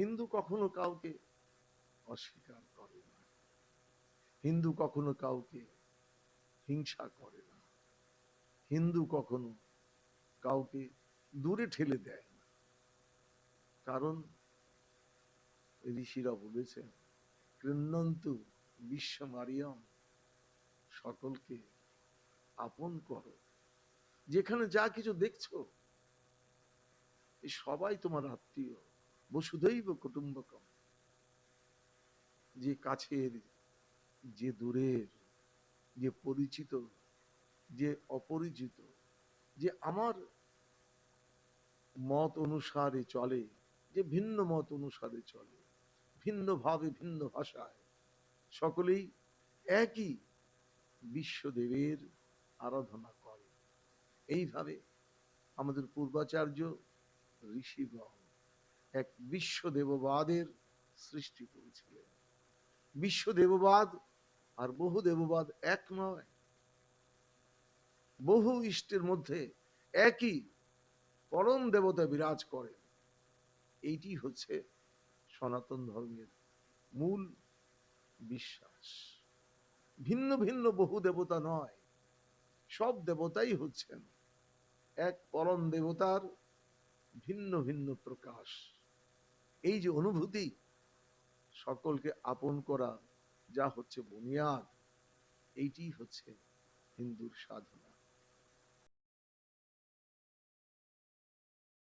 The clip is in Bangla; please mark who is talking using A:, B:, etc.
A: হিন্দু কখনো কাউকে অস্বীকার করে না। হিন্দু কখনো কাউকে হিংসা করে না। হিন্দু কখনো কাউকে দূরে ঠেলে দেয় না। কারণ ঋষিরা বলেছেন কৃণ্ণন্তু বিশ্ব মারিয়াম সকলকে আপন করো। যেখানে যা কিছু দেখছ সবাই তোমার আত্মীয়। বসুধৈব কুটুম্বকম। যে কাছের, যে দূরের, যে পরিচিত, যে অপরিচিত, যে আমার মত অনুসারে চলে, যে ভিন্ন মত অনুসারে চলে, ভিন্ন ভাবে, ভিন্ন ভাষায়, সকলেই একই বিশ্বদেবের আরাধনা করে। এইভাবে আমাদের পূর্বাচার্য ঋষিগণ এক বিশ্ব দেববাদের সৃষ্টি করেছিলেন। বিশ্ব দেববাদ আর বহু দেববাদ এক নয়। বহু ইষ্টের মধ্যে একই পরম দেবতা বিরাজ করেন। এইটি হচ্ছে সনাতন ধর্মের মূল বিশ্বাস। ভিন্ন ভিন্ন বহু দেবতা নয়, সব দেবতাই হচ্ছেন এক পরম দেবতার ভিন্ন ভিন্ন প্রকাশ। এই যে অনুভূতি সকলকে আপন করা যা হচ্ছে বুনিয়াদ এইটি হচ্ছে হিন্দুর সাধনা।